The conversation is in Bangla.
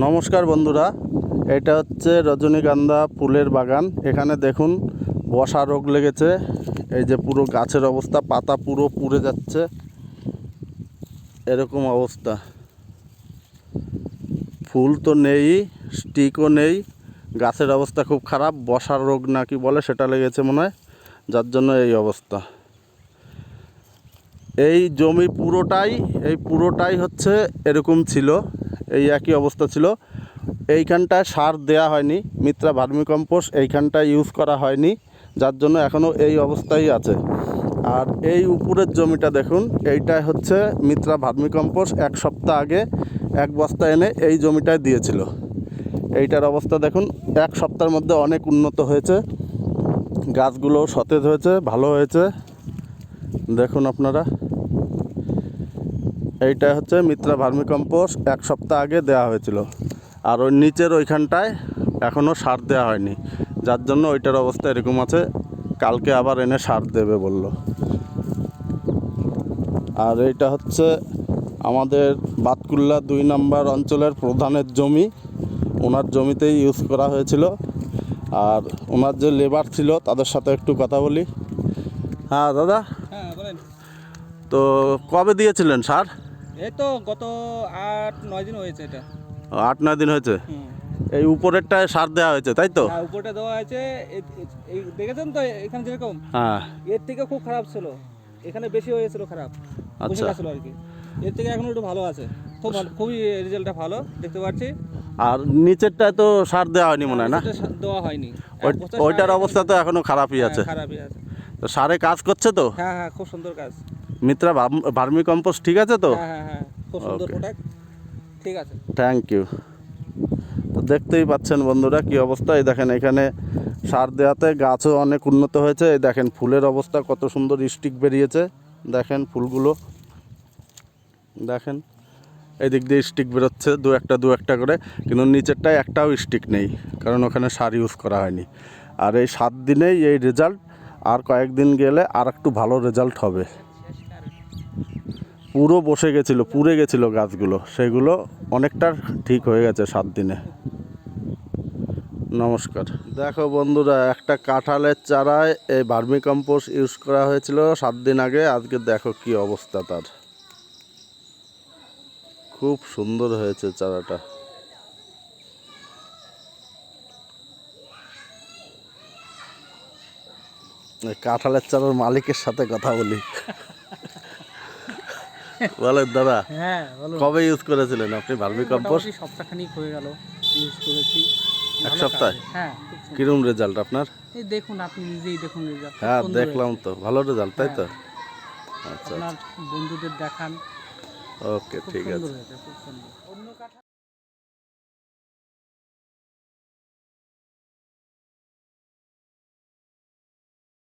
নমস্কার বন্ধুরা, এটা হচ্ছে রজনীগন্ধা ফুলের বাগান। এখানে দেখুন বসা রোগ লেগেছে, এই যে পুরো গাছের অবস্থা, পাতা পুরো পুড়ে যাচ্ছে। এরকম অবস্থা। ফুল তো নেই, স্টিকও নেই, গাছের অবস্থা খুব খারাপ বসার রোগ নাকি বলে সেটা লেগেছে মনে হয়, যার জন্য এই অবস্থা। এই জমি পুরোটাই, এই পুরোটাই হচ্ছে এরকম ছিল। এই একই অবস্থা ছিল। এইখানটায় সার দেয়া হয়নি, মিত্রা ভার্মিকম্পোস্ট এইখানটায় ইউজ করা হয়নি, যার জন্য এখনও এই অবস্থাই আছে। আর এই উপরের জমিটা দেখুন, এইটাই হচ্ছে মিত্রা ভার্মিকম্পোস্ট এক সপ্তাহ আগে এক বস্তা এনে এই জমিটায় দিয়েছিল। এইটার অবস্থা দেখুন, এক সপ্তাহের মধ্যে অনেক উন্নত হয়েছে। গাছগুলো সতেজ হয়েছে, ভালো হয়েছে। দেখুন আপনারা। এইটা হচ্ছে মিত্রা ভার্মিকম্পোস্ট এক সপ্তাহ আগে দেওয়া হয়েছিল। আর ওই নিচের ওইখানটায় এখনও সার দেওয়া হয়নি। যার জন্য ওইটার অবস্থা এরকম আছে কালকে আবার এনে সার দেবে বলল। আর এইটা হচ্ছে আমাদের বাতকুল্লা দুই নম্বর অঞ্চলের প্রধানের জমি। ওনার জমিতেই ইউজ করা হয়েছিল। আর ওনার যে লেবার ছিল তাদের সাথে একটু কথা বলি। হ্যাঁ দাদা? হ্যাঁ তো কবে দিয়েছিলেন সার? এই তো গত আট নয় দিন হয়েছে এটা। আট নয় দিন হয়েছে? এই উপরেরটায় সার দেওয়া হয়েছে তাই তো? হ্যাঁ উপরটা দেওয়া এই দেখেছেন তো এখানে যেরকম? হ্যাঁ। এর থেকে খুব খারাপ ছিল। এখানে বেশি হয়েছিল খারাপ। আচ্ছা। গেছিল আর কি। এর থেকে এখন একটু ভালো আছে। খুব ভালো খুবই রেজাল্টটা ভালো দেখতে পাচ্ছি। আর নিচেরটায় তো সার দেওয়া হয়নি মনে হয় না? দেওয়া হয়নি। বছর ওইটার অবস্থা তো এখনও খারাপই হ্যাঁ, আছে। খারাপই আছে। তো সারে কাজ করছে তো? হ্যাঁ হ্যাঁ খুব সুন্দর কাজ। মিত্রা ভার্মি কম্পোস্ট ঠিক আছে তো? হ্যাঁ হ্যাঁ হ্যাঁ ঠিক আছে। থ্যাংক ইউ তো দেখতেই পাচ্ছেন বন্ধুরা কি অবস্থা। এই দেখেন এখানে সার দেওয়াতে গাছও অনেক উন্নত হয়েছে। এই দেখেন ফুলের অবস্থা কত সুন্দর স্টিক বেরিয়েছে। দেখেন ফুলগুলো। দেখেন এই দিক দিয়ে স্টিক বেরোচ্ছে দু একটা দু একটা করে। কিন্তু নিচেরটায় একটাও স্টিক নেই কারণ ওখানে সার ইউজ করা হয়নি। আর এই সাত দিনেই এই রেজাল্ট আর কয়েকদিন গেলে আর একটু ভালো রেজাল্ট হবে। পুরো বসে গেছিল, পুড়ে গেছিল গাছগুলো। সেগুলো অনেকটা ঠিক হয়ে গেছে সাত দিনে। নমস্কার। দেখো বন্ধুরা, একটা কাঁঠালের চারায় এই ভার্মি কম্পোস্ট ইউজ করা হয়েছিল সাত দিন আগে। আজকে দেখো কি অবস্থা তার। খুব সুন্দর হয়েছে চারাটা। কাঁঠালের চারার মালিকের সাথে কথা বলি। বলেন দাদা হ্যাঁ কবে ইউজ করেছিলেন আপনি ভার্মি কম্পোস্ট সপ্তাহখানি সপ্তাহখানিক হয়ে গেল ইউজ করেছি। এক সপ্তাহ? হ্যাঁ কিরম রেজাল্ট আপনার? এই দেখুন আপনি নিজেই দেখুন রেজাল্ট হ্যাঁ দেখলাম তো ভালো রেজাল্ট তাই তো? আচ্ছা আপনার বন্ধুদের দেখান। ওকে ঠিক আছে। অন্য কাঠা